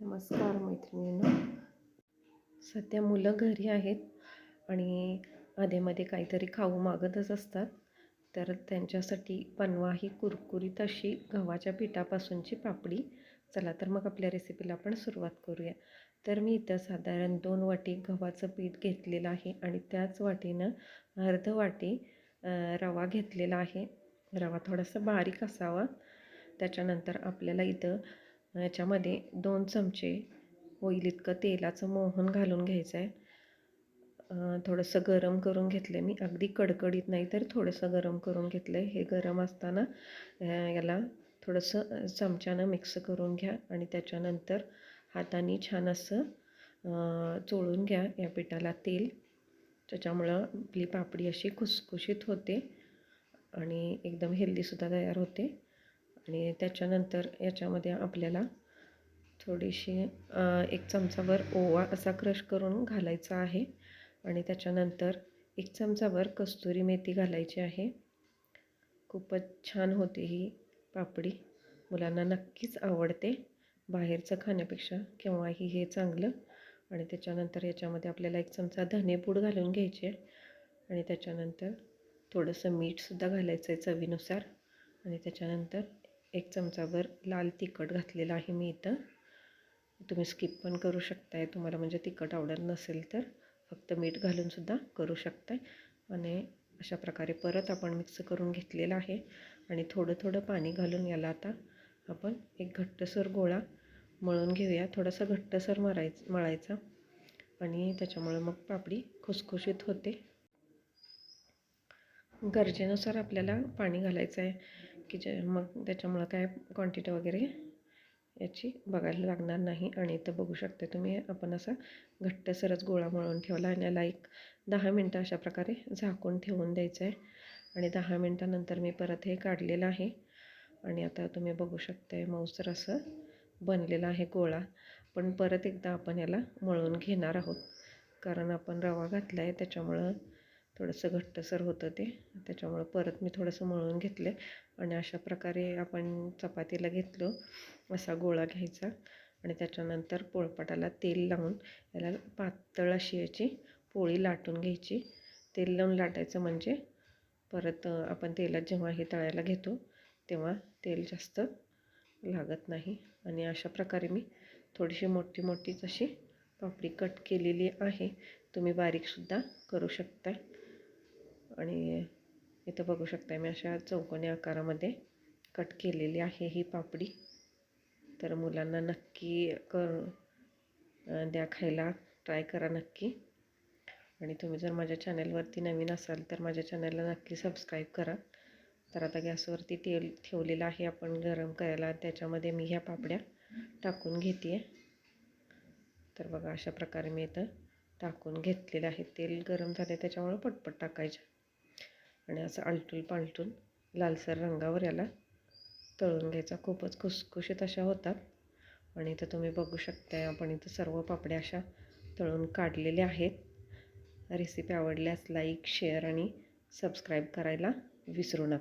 नमस्कार मैत्रिणींनो. सध्या मुलं घरी आहेत आणि अधेमध्ये काहीतरी खाऊ मागतच असतात. तर त्यांच्यासाठी बनवा ही कुरकुरीत अशी गव्हाच्या पिठापासूनची पापडी. चला तर मग आपल्या रेसिपीला आपण सुरुवात करूया. तर मी इथं साधारण दोन वाटी गव्हाचं पीठ घेतलेलं आहे आणि त्याच वाटीनं अर्ध वाटी रवा घेतलेला आहे. रवा थोडासा बारीक असावा. त्याच्यानंतर आपल्याला इथं याच्यामध्ये दोन चमचे होईल इतकं तेलाचं मोहन घालून घ्यायचं आहे थोडंसं गरम करून घेतलं आहे मी. अगदी कडकडीत नाही तर थोडंसं गरम करून घेतलं आहे हे गरम असताना याला थोडंसं चमच्यानं मिक्स करून घ्या आणि त्याच्यानंतर हाताने छान असं चोळून घ्या या पिठाला तेल. त्याच्यामुळं आपली पापडी अशी खुसखुशीत होते आणि एकदम हेल्दीसुद्धा तयार होते. आणि त्याच्यानंतर याच्यामध्ये आपल्याला थोडीशी एक चमचाभर ओवा असा क्रश करून घालायचा आहे. आणि त्याच्यानंतर एक चमचाभर कस्तुरी मेथी घालायची आहे. खूपच छान होते ही पापडी. मुलांना नक्कीच आवडते. बाहेरचं खाण्यापेक्षा केव्हाही हे चांगलं. आणि त्याच्यानंतर याच्यामध्ये आपल्याला एक चमचा धनेपूड घालून घ्यायची. आहे आणि त्याच्यानंतर थोडंसं मीठसुद्धा घालायचं आहे चवीनुसार. आणि त्याच्यानंतर एक चमचाभर लाल तिखट घातलेलं आहे मी इथं. तुम्ही स्किप पण करू शकताय. तुम्हाला म्हणजे तिखट आवडत नसेल तर फक्त मीठ घालूनसुद्धा करू शकताय. आणि अशा प्रकारे परत आपण मिक्स करून घेतलेलं आहे. आणि थोडं थोडं पाणी घालून याला आता आपण एक घट्टसर गोळा मळून घेऊया. थोडासा घट्टसर मरायच मळायचा. आणि त्याच्यामुळे मग पापडी खुसखुशीत होते. गरजेनुसार आपल्याला पाणी घालायचं आहे की जे मग त्याच्यामुळं काय क्वांटिटी वगैरे याची बघायला लागणार नाही. आणि इथं बघू शकता तुम्ही आपण असा घट्टसरच गोळा मळून ठेवला आणि याला एक दहा मिनटं अशा प्रकारे झाकून ठेवून द्यायचं आहे. आणि दहा मिनटानंतर मी परत हे काढलेलं आहे. आणि आता तुम्ही बघू शकताय मऊसर असं बनलेलं आहे गोळा. पण परत एकदा आपण याला मळून घेणार आहोत. कारण आपण रवा घातला आहे त्याच्यामुळं थोडंसं घट्टसर होतं ते. त्याच्यामुळं परत मी थोडंसं मळून घेतलं आणि अशा प्रकारे आपण चपातीला घेतलो असा गोळा घ्यायचा आणि त्याच्यानंतर पोळपाटाला तेल लावून याला पातळ अशी याची पोळी लाटून घ्यायची. तेल लावून लाटायचं म्हणजे परत आपण तेलात जेव्हा हे तळायला घेतो तेव्हा तेल जास्त लागत नाही आणि अशा प्रकारे मी थोडीशी मोठी मोठीच अशी पापडी कट केलेली आहे. तुम्ही बारीकसुद्धा करू शकता. आणि इथं बघू शकता मी अशा चौकोनी आकारामध्ये कट केलेली आहे ही पापडी. तर मुलांना नक्की कर द्या खायला ट्राय करा नक्की. आणि तुम्ही जर माझ्या चॅनलवरती नवीन असाल तर माझ्या चॅनलला नक्की सबस्क्राईब करा. तर आता गॅसवरती तेल ठेवलेलं आहे आपण गरम करायला त्याच्यामध्ये मी ह्या पापड्या टाकून घेते आहे तर बघा अशा प्रकारे मी इथं टाकून घेतलेलं आहे. तेल गरम झाले त्याच्यामुळं पटपट टाकायचं. आणि असं आलटून पालटून लालसर रंगावर याला तळून घ्यायचा. खूपच खुसखुशीत अशा होतात. आणि इथं तुम्ही बघू शकता आपण इथं सर्व पापड्या अशा तळून काढलेल्या आहेत. रेसिपी आवडल्यास लाईक शेअर आणि सबस्क्राईब करायला विसरू नका.